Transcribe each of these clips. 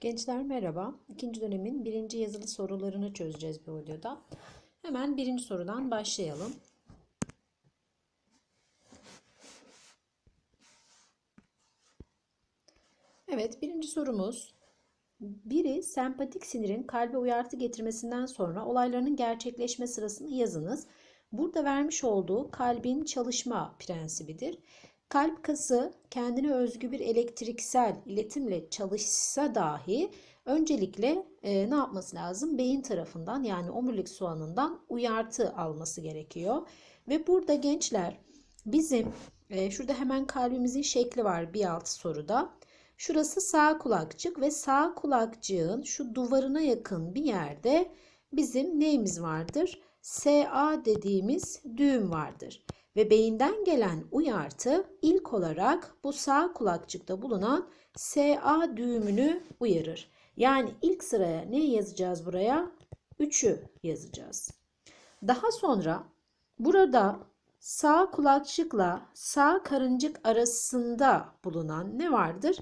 Gençler merhaba. İkinci dönemin birinci yazılı sorularını çözeceğiz bu videoda. Hemen birinci sorudan başlayalım. Evet, birinci sorumuz. Biri sempatik sinirin kalbe uyartı getirmesinden sonra olaylarının gerçekleşme sırasını yazınız. Burada vermiş olduğu kalbin çalışma prensibidir. Kalp kası kendine özgü bir elektriksel iletimle çalışsa dahi öncelikle e, ne yapması lazım? Beyin tarafından yani omurilik soğanından uyartı alması gerekiyor. Ve burada gençler bizim e, şurada hemen kalbimizin şekli var bir alt soruda. Şurası sağ kulakçık ve sağ kulakçığın şu duvarına yakın bir yerde bizim neyimiz vardır? SA dediğimiz düğüm vardır. Ve beyinden gelen uyartı ilk olarak bu sağ kulakçıkta bulunan SA düğümünü uyarır. Yani ilk sıraya ne yazacağız buraya? 3'ü yazacağız. Daha sonra burada sağ kulakçıkla sağ karıncık arasında bulunan ne vardır?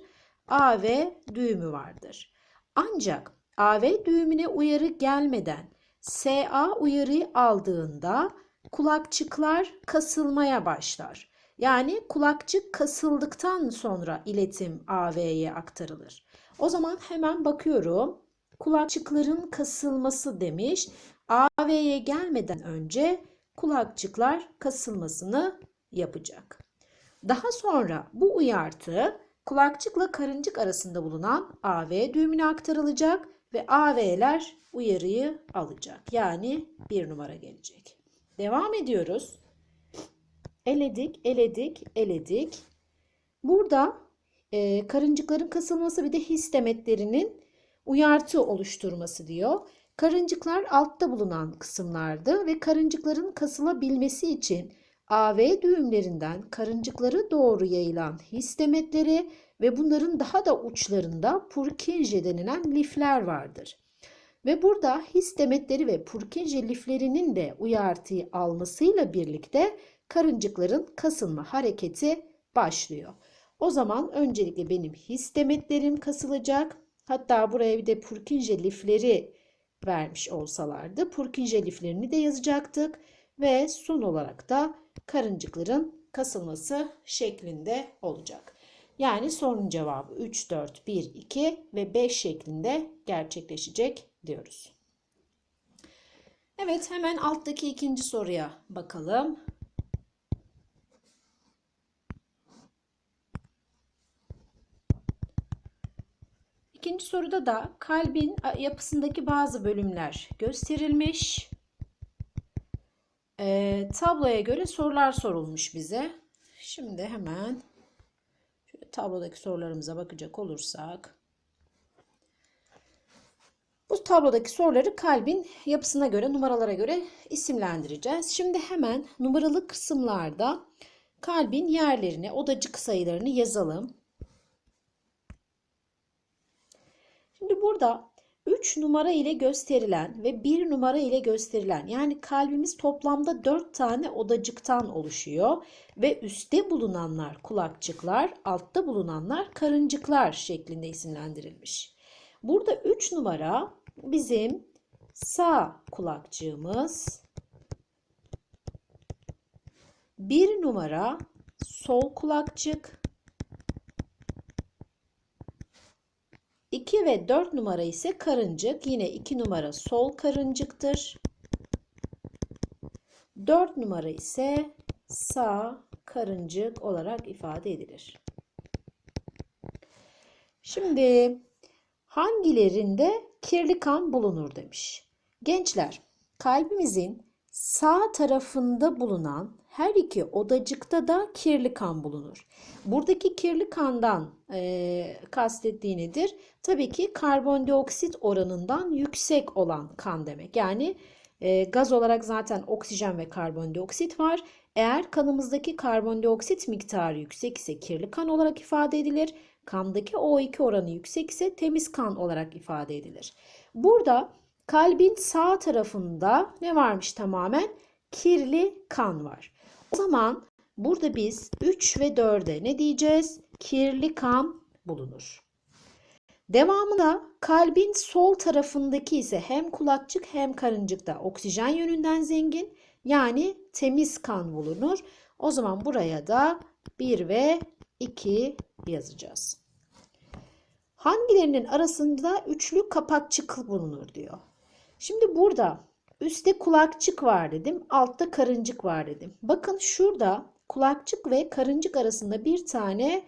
AV düğümü vardır. Ancak AV düğümüne uyarı gelmeden SA uyarıyı aldığında kulakçıklar kasılmaya başlar. Yani kulakçık kasıldıktan sonra iletim AV'ye aktarılır. O zaman hemen bakıyorum. Kulakçıkların kasılması demiş. AV'ye gelmeden önce kulakçıklar kasılmasını yapacak. Daha sonra bu uyartı kulakçıkla karıncık arasında bulunan AV düğümüne aktarılacak ve AV'ler uyarıyı alacak. Yani bir numara gelecek. Devam ediyoruz. Eledik, eledik, eledik. Burada e, karıncıkların kasılması bir de his demetlerinin uyartı oluşturması diyor. Karıncıklar altta bulunan kısımlardı ve karıncıkların kasılabilmesi için AV düğümlerinden karıncıklara doğru yayılan his demetleri ve bunların daha da uçlarında Purkinje denilen lifler vardır. Ve burada his demetleri ve Purkinje liflerinin de uyartıyı almasıyla birlikte karıncıkların kasılma hareketi başlıyor. O zaman öncelikle benim his demetlerim kasılacak. Hatta buraya bir de Purkinje lifleri vermiş olsalardı Purkinje liflerini de yazacaktık ve son olarak da karıncıkların kasılması şeklinde olacak. Yani sorunun cevabı 3, 4, 1, 2 ve 5 şeklinde gerçekleşecek diyoruz. Evet hemen alttaki ikinci soruya bakalım. İkinci soruda da kalbin yapısındaki bazı bölümler gösterilmiş. E, tabloya göre sorular sorulmuş bize. Şimdi hemen şöyle tablodaki sorularımıza bakacak olursak. Bu tablodaki soruları kalbin yapısına göre, numaralara göre isimlendireceğiz. Şimdi hemen numaralı kısımlarda kalbin yerlerini, odacık sayılarını yazalım. Şimdi burada 3 numara ile gösterilen ve 1 numara ile gösterilen yani kalbimiz toplamda 4 tane odacıktan oluşuyor ve üstte bulunanlar kulakçıklar, altta bulunanlar karıncıklar şeklinde isimlendirilmiş. Burada 3 numara bizim sağ kulakçığımız. 1 numara sol kulakçık. 2 ve 4 numara ise karıncık. Yine 2 numara sol karıncıktır. 4 numara ise sağ karıncık olarak ifade edilir. Şimdi hangilerinde kirli kan bulunur demiş. Gençler, kalbimizin sağ tarafında bulunan her iki odacıkta da kirli kan bulunur. Buradaki kirli kandan e, kastettiği nedir? Tabii ki karbondioksit oranından yüksek olan kan demek. Yani e, gaz olarak zaten oksijen ve karbondioksit var. Eğer kanımızdaki karbondioksit miktarı yüksek ise kirli kan olarak ifade edilir. Kandaki O2 oranı yüksek ise temiz kan olarak ifade edilir. Burada kalbin sağ tarafında ne varmış tamamen? Kirli kan var. O zaman burada biz 3 ve 4'e ne diyeceğiz? Kirli kan bulunur. Devamında kalbin sol tarafındaki ise hem kulakçık hem karıncıkta oksijen yönünden zengin yani temiz kan bulunur. O zaman buraya da 1 ve 2 yazacağız. Hangilerinin arasında üçlü kapakçık bulunur diyor. Şimdi burada üstte kulakçık var dedim, altta karıncık var dedim. Bakın şurada kulakçık ve karıncık arasında bir tane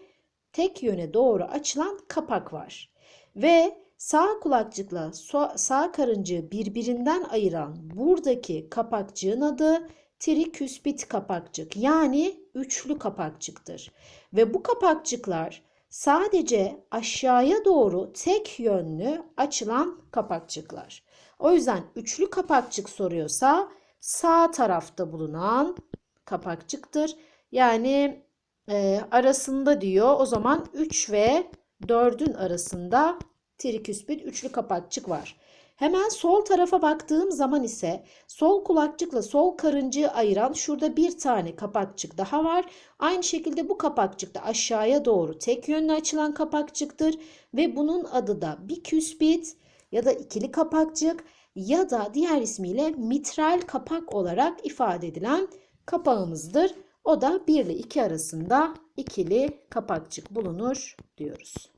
tek yöne doğru açılan kapak var. Ve sağ kulakçıkla sağ karıncığı birbirinden ayıran buradaki kapakçığın adı triküspit kapakçık yani üçlü kapakçıktır. Ve bu kapakçıklar sadece aşağıya doğru tek yönlü açılan kapakçıklar. O yüzden üçlü kapakçık soruyorsa sağ tarafta bulunan kapakçıktır. Yani e, arasında diyor o zaman 3 ve 4'ün arasında triküspit üçlü kapakçık var. Hemen sol tarafa baktığım zaman ise sol kulakçıkla sol karıncığı ayıran şurada bir tane kapakçık daha var. Aynı şekilde bu kapakçık da aşağıya doğru tek yönlü açılan kapakçıktır ve bunun adı da biküspit ya da ikili kapakçık ya da diğer ismiyle mitral kapak olarak ifade edilen kapağımızdır. O da 1 ile 2 arasında ikili kapakçık bulunur diyoruz.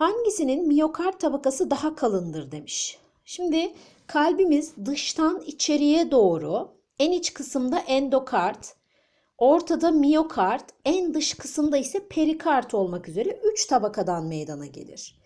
Hangisinin miyokard tabakası daha kalındır demiş. Şimdi kalbimiz dıştan içeriye doğru en iç kısımda endokard, ortada miyokard, en dış kısımda ise perikard olmak üzere 3 tabakadan meydana gelir.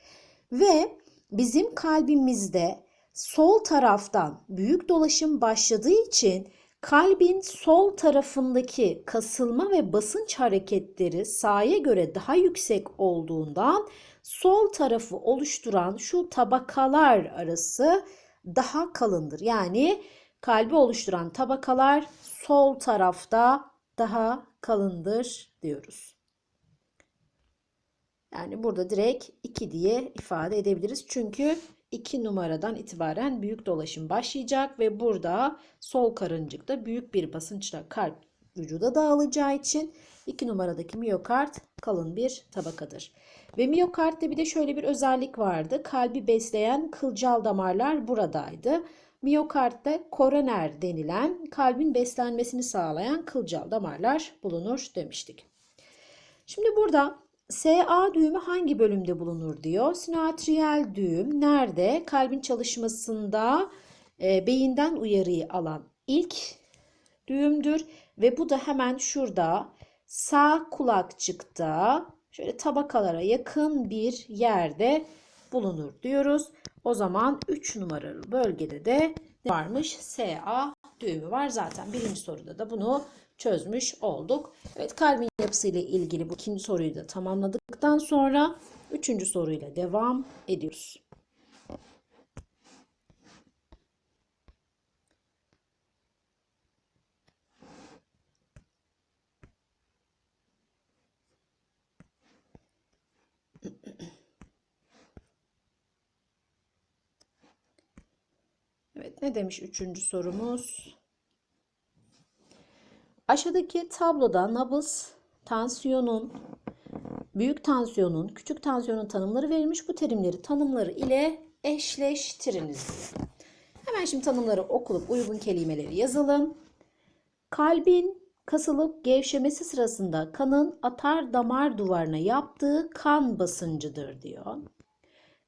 Ve bizim kalbimizde sol taraftan büyük dolaşım başladığı için kalbin sol tarafındaki kasılma ve basınç hareketleri sağa göre daha yüksek olduğundan sol tarafı oluşturan şu tabakalar arası daha kalındır. Yani kalbi oluşturan tabakalar sol tarafta daha kalındır diyoruz. Yani burada direkt 2 diye ifade edebiliriz. Çünkü 2 numaradan itibaren büyük dolaşım başlayacak ve burada sol karıncıkta büyük bir basınçla kalp vücuda dağılacağı için 2 numaradaki miyokard kalın bir tabakadır. Ve miyokardda bir de şöyle bir özellik vardı. Kalbi besleyen kılcal damarlar buradaydı. Miyokardda koroner denilen kalbin beslenmesini sağlayan kılcal damarlar bulunur demiştik. Şimdi burada SA düğümü hangi bölümde bulunur diyor. Sinatriyel düğüm nerede? Kalbin çalışmasında e, beyinden uyarıyı alan ilk düğümdür ve bu da hemen şurada sağ kulakçıkta şöyle tabakalara yakın bir yerde bulunur diyoruz. O zaman 3 numaralı bölgede de varmış SA düğümü var. Zaten birinci soruda da bunu çözmüş olduk. Evet kalbin yapısıyla ilgili bu ikinci soruyu da tamamladıktan sonra üçüncü soruyla devam ediyoruz. Ne demiş üçüncü sorumuz? Aşağıdaki tabloda nabız, tansiyonun, büyük tansiyonun, küçük tansiyonun tanımları verilmiş. Bu terimleri tanımları ile eşleştiriniz. Hemen şimdi tanımları okulup uygun kelimeleri yazalım. Kalbin kasılıp gevşemesi sırasında kanın atar damar duvarına yaptığı kan basıncıdır diyor.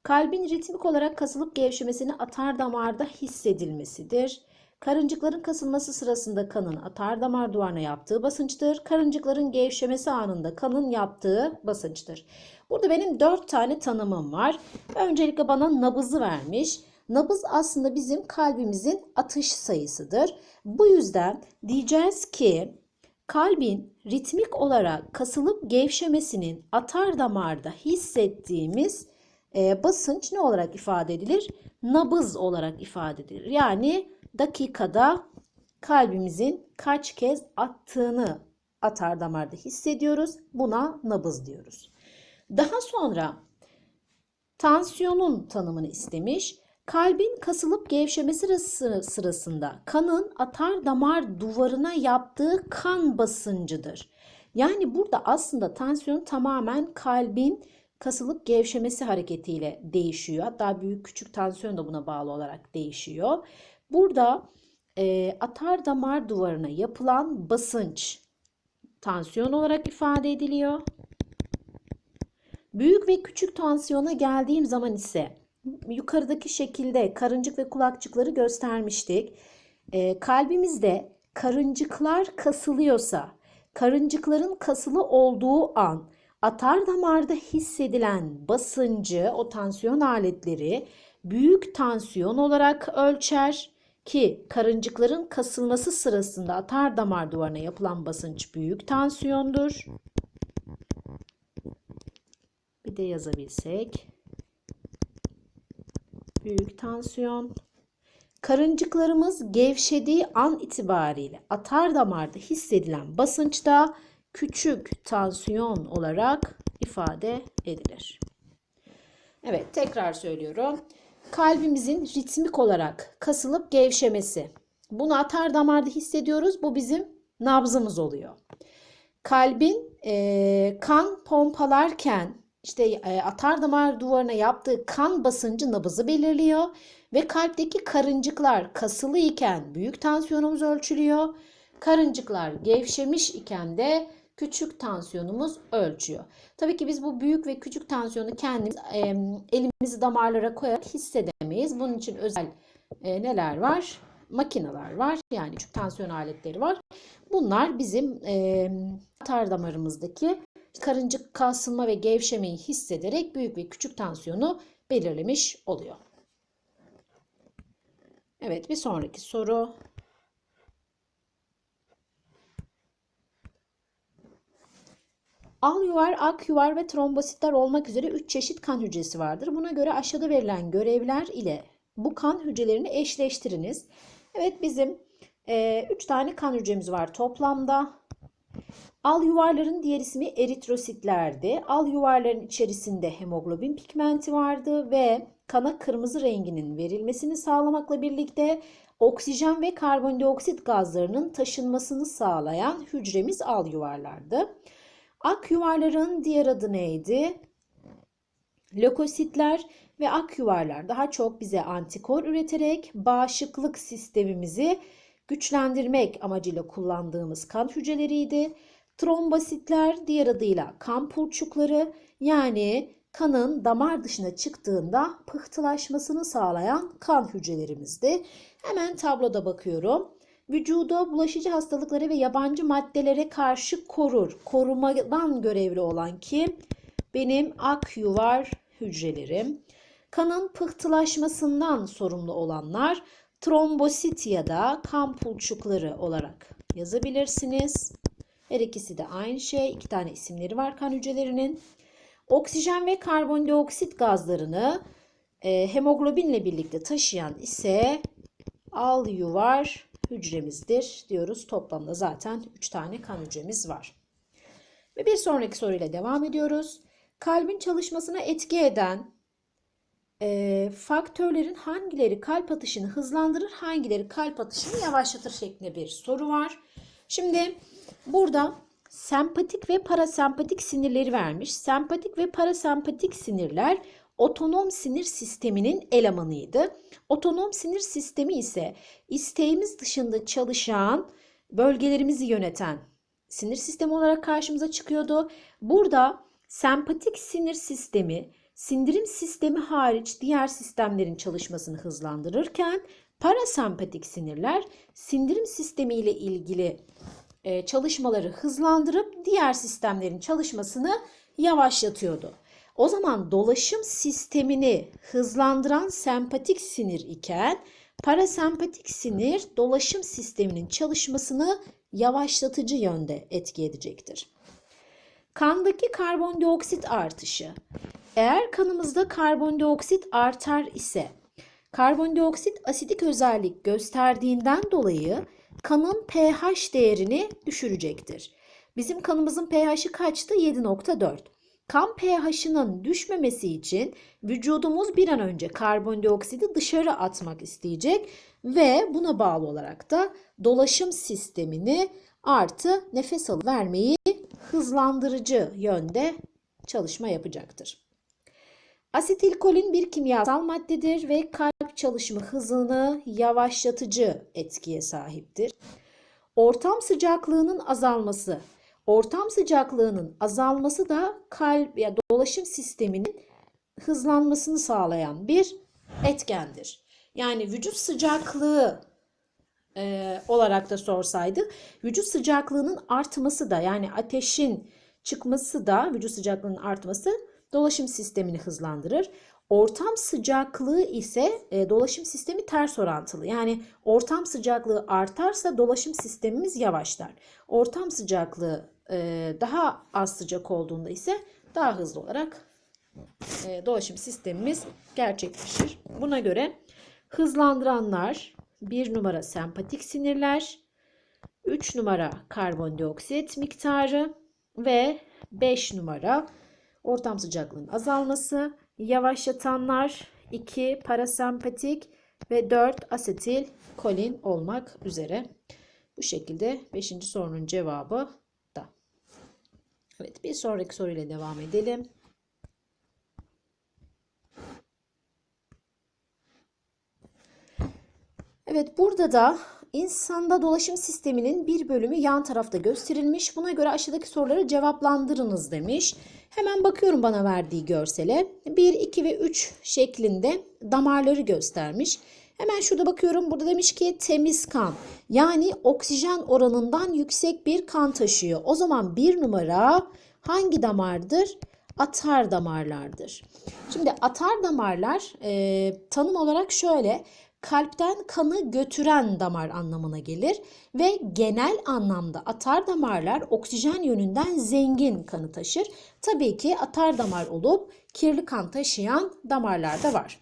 Kalbin ritmik olarak kasılıp gevşemesini atar damarda hissedilmesidir. Karıncıkların kasılması sırasında kanın atar damar duvarına yaptığı basınçtır. Karıncıkların gevşemesi anında kanın yaptığı basınçtır. Burada benim dört tane tanımım var. Öncelikle bana nabızı vermiş. Nabız aslında bizim kalbimizin atış sayısıdır. Bu yüzden diyeceğiz ki kalbin ritmik olarak kasılıp gevşemesinin atar damarda hissettiğimiz e, basınç ne olarak ifade edilir? Nabız olarak ifade edilir. Yani dakikada kalbimizin kaç kez attığını atar damarda hissediyoruz. Buna nabız diyoruz. Daha sonra tansiyonun tanımını istemiş. Kalbin kasılıp gevşemesi sırasında kanın atar damar duvarına yaptığı kan basıncıdır. Yani burada aslında tansiyon tamamen kalbin kasılıp gevşemesi hareketiyle değişiyor. Hatta büyük küçük tansiyon da buna bağlı olarak değişiyor. Burada e, atar damar duvarına yapılan basınç tansiyon olarak ifade ediliyor. Büyük ve küçük tansiyona geldiğim zaman ise yukarıdaki şekilde karıncık ve kulakçıkları göstermiştik. E, kalbimizde karıncıklar kasılıyorsa, karıncıkların kasılı olduğu an atar damarda hissedilen basıncı, o tansiyon aletleri büyük tansiyon olarak ölçer ki karıncıkların kasılması sırasında atar damar duvarına yapılan basınç büyük tansiyondur. Bir de yazabilsek. Büyük tansiyon. Karıncıklarımız gevşediği an itibariyle atar damarda hissedilen basınçta küçük tansiyon olarak ifade edilir. Evet, tekrar söylüyorum. Kalbimizin ritmik olarak kasılıp gevşemesi. Bunu atar damarda hissediyoruz. Bu bizim nabzımız oluyor. Kalbin e, kan pompalarken işte e, atar damar duvarına yaptığı kan basıncı nabızı belirliyor ve kalpteki karıncıklar kasılı iken büyük tansiyonumuz ölçülüyor. Karıncıklar gevşemiş iken de küçük tansiyonumuz ölçüyor. Tabii ki biz bu büyük ve küçük tansiyonu kendimiz e, elimizi damarlara koyarak hissedemeyiz. Bunun için özel e, neler var? Makineler var. Yani küçük tansiyon aletleri var. Bunlar bizim e, atar damarımızdaki karıncık kasılma ve gevşemeyi hissederek büyük ve küçük tansiyonu belirlemiş oluyor. Evet bir sonraki soru. Al yuvar, ak yuvar ve trombositler olmak üzere 3 çeşit kan hücresi vardır. Buna göre aşağıda verilen görevler ile bu kan hücrelerini eşleştiriniz. Evet bizim 3 e, tane kan hücremiz var toplamda. Al yuvarların diğer ismi eritrositlerdi. Al yuvarların içerisinde hemoglobin pigmenti vardı ve kana kırmızı renginin verilmesini sağlamakla birlikte oksijen ve karbondioksit gazlarının taşınmasını sağlayan hücremiz al yuvarlardı. Ak yuvarların diğer adı neydi? Lökositler ve ak yuvarlar daha çok bize antikor üreterek bağışıklık sistemimizi güçlendirmek amacıyla kullandığımız kan hücreleriydi. Trombositler diğer adıyla kan pulçukları yani kanın damar dışına çıktığında pıhtılaşmasını sağlayan kan hücrelerimizdi. Hemen tabloda bakıyorum. Vücuda bulaşıcı hastalıklara ve yabancı maddelere karşı korur. Korumadan görevli olan kim? Benim ak yuvar hücrelerim. Kanın pıhtılaşmasından sorumlu olanlar trombosit ya da kan pulçukları olarak yazabilirsiniz. Her ikisi de aynı şey. İki tane isimleri var kan hücrelerinin. Oksijen ve karbondioksit gazlarını e, hemoglobinle birlikte taşıyan ise al yuvar hücremizdir diyoruz. Toplamda zaten 3 tane kan hücremiz var. Ve bir sonraki soruyla devam ediyoruz. Kalbin çalışmasına etki eden e, faktörlerin hangileri kalp atışını hızlandırır, hangileri kalp atışını yavaşlatır şeklinde bir soru var. Şimdi burada sempatik ve parasempatik sinirleri vermiş. Sempatik ve parasempatik sinirler otonom sinir sisteminin elemanıydı. Otonom sinir sistemi ise isteğimiz dışında çalışan bölgelerimizi yöneten sinir sistemi olarak karşımıza çıkıyordu. Burada sempatik sinir sistemi sindirim sistemi hariç diğer sistemlerin çalışmasını hızlandırırken parasempatik sinirler sindirim sistemi ile ilgili e, çalışmaları hızlandırıp diğer sistemlerin çalışmasını yavaşlatıyordu. O zaman dolaşım sistemini hızlandıran sempatik sinir iken parasempatik sinir dolaşım sisteminin çalışmasını yavaşlatıcı yönde etki edecektir. Kandaki karbondioksit artışı. Eğer kanımızda karbondioksit artar ise karbondioksit asidik özellik gösterdiğinden dolayı kanın pH değerini düşürecektir. Bizim kanımızın pH'i kaçtı? 7.4. Kan pH'ının düşmemesi için vücudumuz bir an önce karbondioksidi dışarı atmak isteyecek ve buna bağlı olarak da dolaşım sistemini artı nefes alıvermeyi hızlandırıcı yönde çalışma yapacaktır. Asetilkolin bir kimyasal maddedir ve kalp çalışma hızını yavaşlatıcı etkiye sahiptir. Ortam sıcaklığının azalması. Ortam sıcaklığının azalması da kalp ya dolaşım sisteminin hızlanmasını sağlayan bir etkendir. Yani vücut sıcaklığı e, olarak da sorsaydı vücut sıcaklığının artması da yani ateşin çıkması da vücut sıcaklığının artması dolaşım sistemini hızlandırır. Ortam sıcaklığı ise e, dolaşım sistemi ters orantılı. Yani ortam sıcaklığı artarsa dolaşım sistemimiz yavaşlar. Ortam sıcaklığı e, daha az sıcak olduğunda ise daha hızlı olarak e, dolaşım sistemimiz gerçekleşir. Buna göre hızlandıranlar bir numara sempatik sinirler, 3 numara karbondioksit miktarı ve 5 numara ortam sıcaklığının azalması, yavaşlatanlar 2 parasempatik ve 4 asetil kolin olmak üzere. Bu şekilde 5. sorunun cevabı da. Evet bir sonraki soruyla devam edelim. Evet burada da insanda dolaşım sisteminin bir bölümü yan tarafta gösterilmiş. Buna göre aşağıdaki soruları cevaplandırınız demiş. Hemen bakıyorum bana verdiği görsele. 1, 2 ve 3 şeklinde damarları göstermiş. Hemen şurada bakıyorum. Burada demiş ki temiz kan. Yani oksijen oranından yüksek bir kan taşıyor. O zaman bir numara hangi damardır? Atar damarlardır. Şimdi atar damarlar e, tanım olarak şöyle kalpten kanı götüren damar anlamına gelir ve genel anlamda atar damarlar oksijen yönünden zengin kanı taşır. Tabii ki atar damar olup kirli kan taşıyan damarlar da var.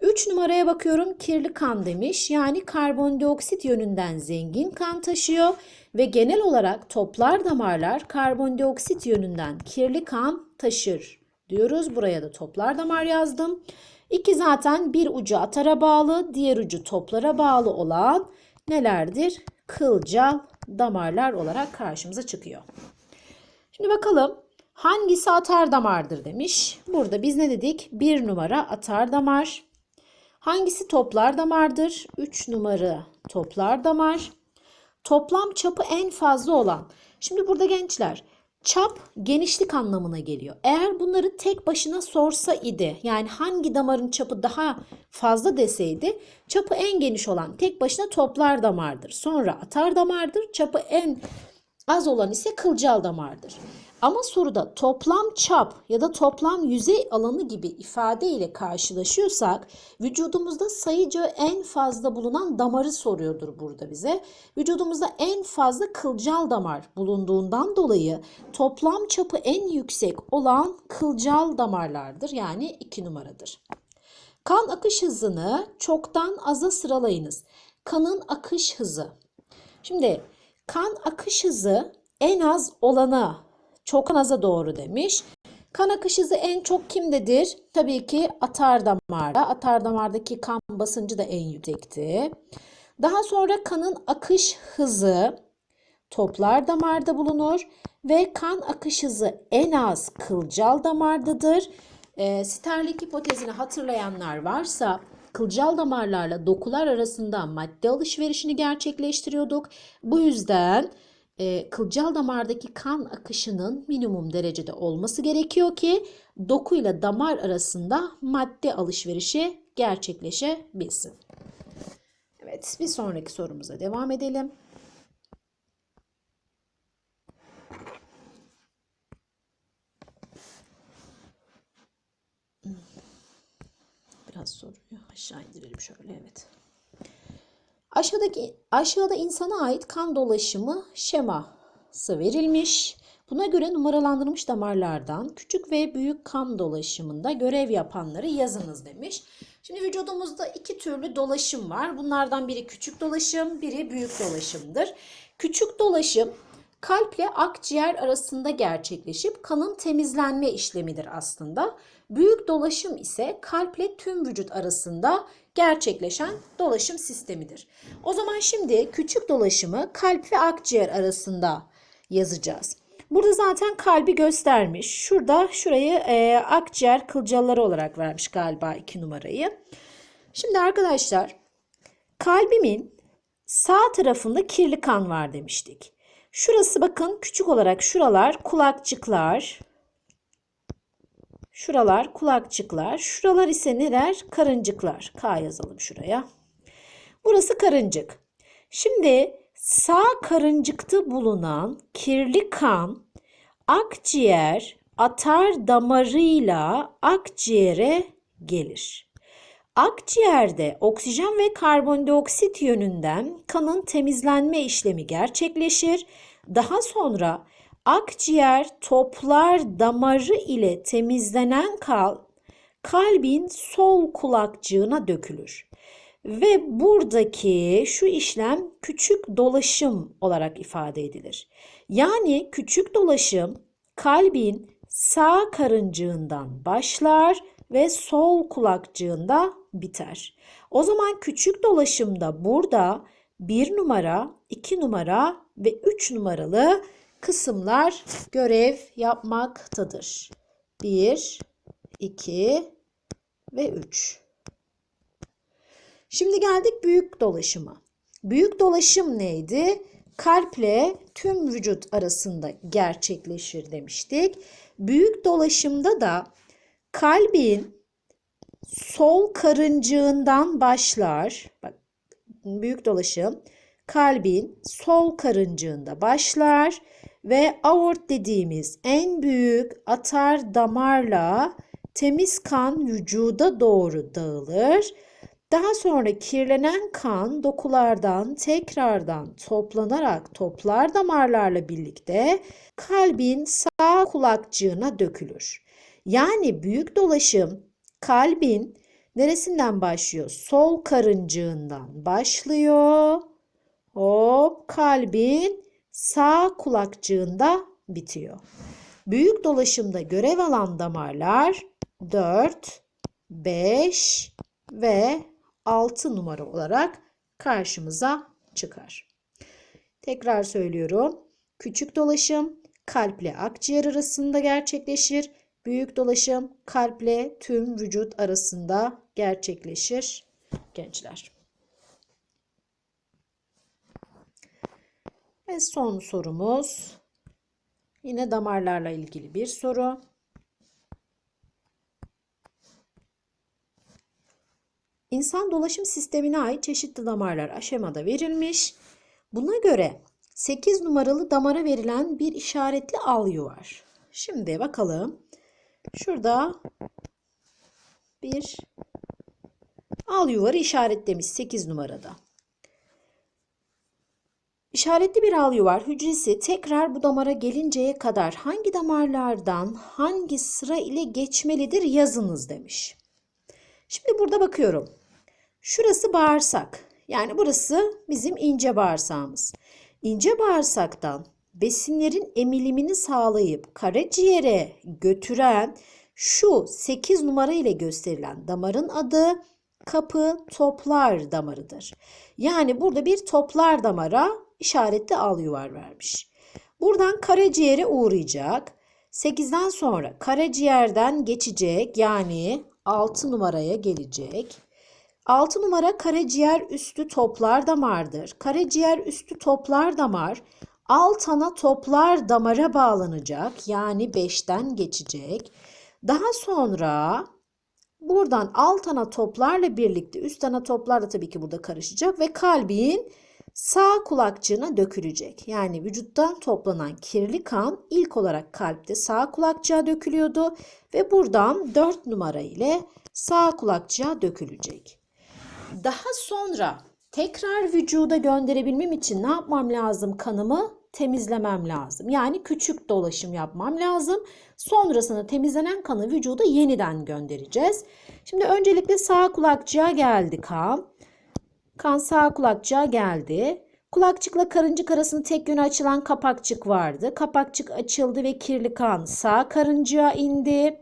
3 numaraya bakıyorum kirli kan demiş. Yani karbondioksit yönünden zengin kan taşıyor ve genel olarak toplar damarlar karbondioksit yönünden kirli kan taşır diyoruz. Buraya da toplar damar yazdım. İki zaten bir ucu atara bağlı, diğer ucu toplara bağlı olan nelerdir? Kılcal damarlar olarak karşımıza çıkıyor. Şimdi bakalım hangisi atar damardır demiş. Burada biz ne dedik? Bir numara atar damar. Hangisi toplar damardır? 3 numara toplar damar. Toplam çapı en fazla olan. Şimdi burada gençler çap genişlik anlamına geliyor. Eğer bunları tek başına sorsa idi yani hangi damarın çapı daha fazla deseydi çapı en geniş olan tek başına toplar damardır. Sonra atar damardır. Çapı en az olan ise kılcal damardır. Ama soruda toplam çap ya da toplam yüzey alanı gibi ifade ile karşılaşıyorsak vücudumuzda sayıca en fazla bulunan damarı soruyordur burada bize. Vücudumuzda en fazla kılcal damar bulunduğundan dolayı toplam çapı en yüksek olan kılcal damarlardır. Yani 2 numaradır. Kan akış hızını çoktan aza sıralayınız. Kanın akış hızı. Şimdi kan akış hızı en az olana çok aza doğru demiş. Kan akış hızı en çok kimdedir? Tabii ki atar damarda. Atar damardaki kan basıncı da en yüksekti. Daha sonra kanın akış hızı toplar damarda bulunur ve kan akış hızı en az kılcal damardadır. E, Sterling hipotezini hatırlayanlar varsa kılcal damarlarla dokular arasında madde alışverişini gerçekleştiriyorduk. Bu yüzden e, kılcal damardaki kan akışının minimum derecede olması gerekiyor ki doku ile damar arasında madde alışverişi gerçekleşebilsin. Evet, bir sonraki sorumuza devam edelim. Biraz soruyu aşağı indirelim şöyle evet. Aşağıdaki aşağıda insana ait kan dolaşımı şeması verilmiş. Buna göre numaralandırılmış damarlardan küçük ve büyük kan dolaşımında görev yapanları yazınız demiş. Şimdi vücudumuzda iki türlü dolaşım var. Bunlardan biri küçük dolaşım, biri büyük dolaşımdır. Küçük dolaşım kalple akciğer arasında gerçekleşip kanın temizlenme işlemidir aslında. Büyük dolaşım ise kalple tüm vücut arasında gerçekleşen dolaşım sistemidir. O zaman şimdi küçük dolaşımı kalp ve akciğer arasında yazacağız. Burada zaten kalbi göstermiş. Şurada şurayı e, akciğer kılcalları olarak vermiş galiba 2 numarayı. Şimdi arkadaşlar kalbimin sağ tarafında kirli kan var demiştik. Şurası bakın küçük olarak şuralar kulakçıklar. Şuralar kulakçıklar. Şuralar ise neler? Karıncıklar. K yazalım şuraya. Burası karıncık. Şimdi sağ karıncıkta bulunan kirli kan akciğer atar damarıyla akciğere gelir. Akciğerde oksijen ve karbondioksit yönünden kanın temizlenme işlemi gerçekleşir. Daha sonra akciğer toplar damarı ile temizlenen kan kalbin sol kulakcığına dökülür. Ve buradaki şu işlem küçük dolaşım olarak ifade edilir. Yani küçük dolaşım kalbin sağ karıncığından başlar ve sol kulakcığında biter. O zaman küçük dolaşımda burada 1 numara, 2 numara ve 3 numaralı kısımlar görev yapmaktadır. 1, 2 ve 3. Şimdi geldik büyük dolaşıma. Büyük dolaşım neydi? Kalple tüm vücut arasında gerçekleşir demiştik. Büyük dolaşımda da kalbin sol karıncığından başlar. Bak büyük dolaşım kalbin sol karıncığında başlar ve aort dediğimiz en büyük atar damarla temiz kan vücuda doğru dağılır. Daha sonra kirlenen kan dokulardan tekrardan toplanarak toplar damarlarla birlikte kalbin sağ kulakcığına dökülür. Yani büyük dolaşım kalbin neresinden başlıyor? Sol karıncığından başlıyor. Hop kalbin sağ kulakcığında bitiyor. Büyük dolaşımda görev alan damarlar 4, 5 ve 6 numara olarak karşımıza çıkar. Tekrar söylüyorum. Küçük dolaşım kalple akciğer arasında gerçekleşir. Büyük dolaşım kalple tüm vücut arasında gerçekleşir gençler. Ve son sorumuz yine damarlarla ilgili bir soru. İnsan dolaşım sistemine ait çeşitli damarlar aşamada verilmiş. Buna göre 8 numaralı damara verilen bir işaretli alyu var. Şimdi bakalım. Şurada bir alyu var işaretlemiş 8 numarada. İşaretli bir alyu var. Hücresi tekrar bu damara gelinceye kadar hangi damarlardan hangi sıra ile geçmelidir yazınız demiş. Şimdi burada bakıyorum. Şurası bağırsak. Yani burası bizim ince bağırsağımız. İnce bağırsaktan besinlerin emilimini sağlayıp karaciğere götüren şu 8 numara ile gösterilen damarın adı kapı toplar damarıdır. Yani burada bir toplar damara işaretli al yuvar vermiş. Buradan karaciğere uğrayacak. 8'den sonra karaciğerden geçecek yani 6 numaraya gelecek. 6 numara karaciğer üstü toplar damardır. Karaciğer üstü toplar damar alt ana toplar damara bağlanacak. Yani 5'ten geçecek. Daha sonra buradan alt ana toplarla birlikte üst ana toplar da tabii ki burada karışacak ve kalbin sağ kulakçığına dökülecek. Yani vücuttan toplanan kirli kan ilk olarak kalpte sağ kulakçığa dökülüyordu ve buradan 4 numara ile sağ kulakçığa dökülecek. Daha sonra tekrar vücuda gönderebilmem için ne yapmam lazım kanımı? Temizlemem lazım. Yani küçük dolaşım yapmam lazım. Sonrasında temizlenen kanı vücuda yeniden göndereceğiz. Şimdi öncelikle sağ kulakçığa geldi kan. Kan sağ kulakçığa geldi. Kulakçıkla karıncık arasında tek yönü açılan kapakçık vardı. Kapakçık açıldı ve kirli kan sağ karıncığa indi.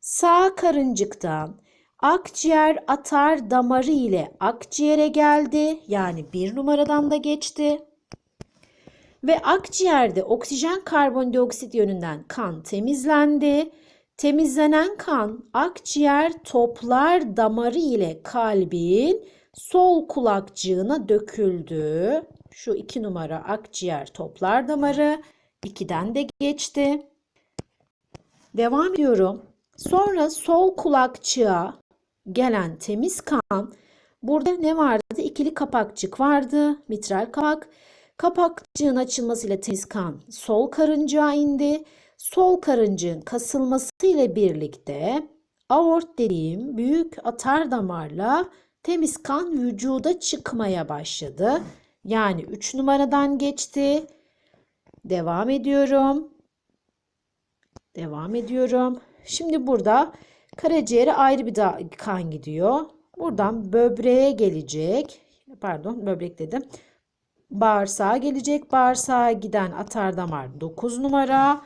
Sağ karıncıktan akciğer atar damarı ile akciğere geldi. Yani bir numaradan da geçti. Ve akciğerde oksijen karbondioksit yönünden kan temizlendi. Temizlenen kan akciğer toplar damarı ile kalbin sol kulakçığına döküldü. Şu iki numara akciğer toplar damarı. 2'den de geçti. Devam ediyorum. Sonra sol kulakçığa gelen temiz kan. Burada ne vardı? İkili kapakçık vardı. Mitral kapak. Kapakçığın açılmasıyla temiz kan sol karıncaya indi. Sol karıncığın kasılması ile birlikte aort dediğim büyük atar damarla temiz kan vücuda çıkmaya başladı. Yani 3 numaradan geçti. Devam ediyorum. Devam ediyorum. Şimdi burada karaciğere ayrı bir da kan gidiyor. Buradan böbreğe gelecek. Pardon böbrek dedim. Bağırsağa gelecek. Bağırsağa giden atar damar 9 numara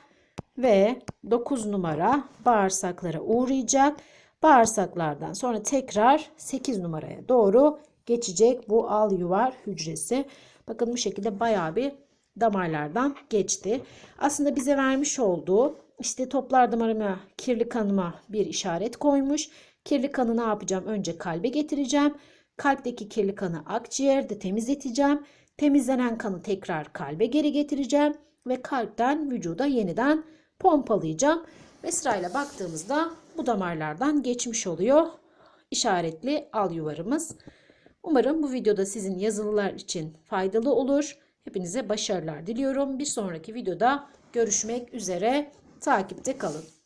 ve 9 numara bağırsaklara uğrayacak. Bağırsaklardan sonra tekrar 8 numaraya doğru geçecek bu al yuvar hücresi. Bakın bu şekilde bayağı bir damarlardan geçti. Aslında bize vermiş olduğu işte toplar damarıma, kirli kanıma bir işaret koymuş. Kirli kanı ne yapacağım? Önce kalbe getireceğim. Kalpteki kirli kanı akciğerde temizleteceğim. Temizlenen kanı tekrar kalbe geri getireceğim ve kalpten vücuda yeniden pompalayacağım. Ve sırayla baktığımızda bu damarlardan geçmiş oluyor işaretli al yuvarımız. Umarım bu videoda sizin yazılılar için faydalı olur. Hepinize başarılar diliyorum. Bir sonraki videoda görüşmek üzere. Takipte kalın.